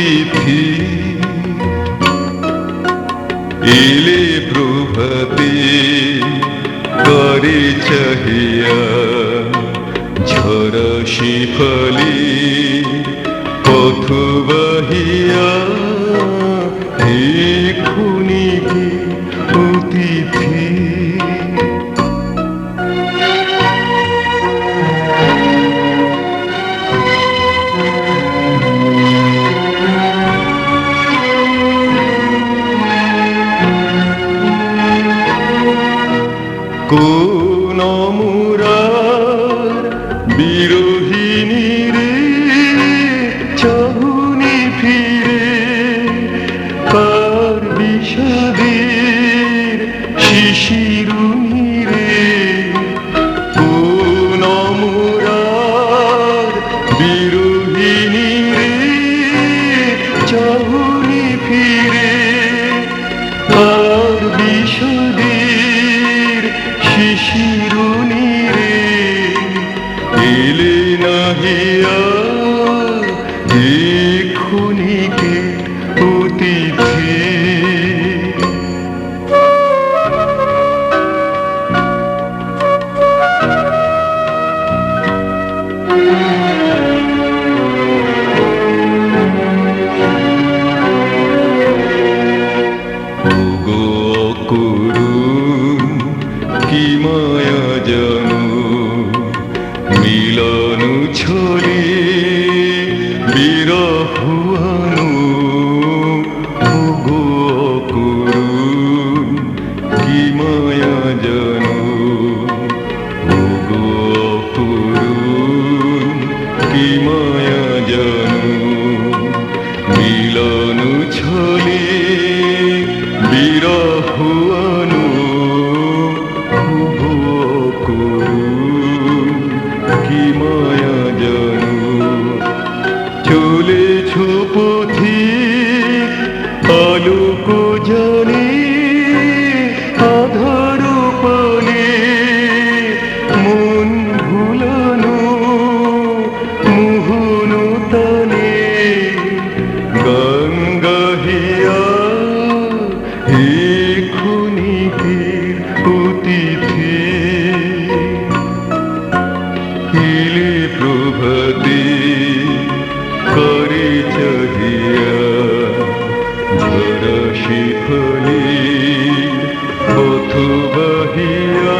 तिथि এলে প্রভাতে করে চাহিয়া ঝরা শিফলে কোন মুরার রে চহুনি ফিরে কার বিষাদের শিশিরুনি নাহিয়া এক্ষুনিকে অতিথি। ওগো মিলন ছলে বিরহুয়ানো অকুরুণ কি মায়া জানো? অকুরুণ কি মায়া জানো? মিলন চলেছ পথি, আলোক জানে আধার পানে, মন ভুলানো, মোহন তানে গঙ্গাহিয়া এখুনিকে অতিথি? হিলে প্রভাতে করি চহিয়া ঝড় শিখলি পথু বহিয়া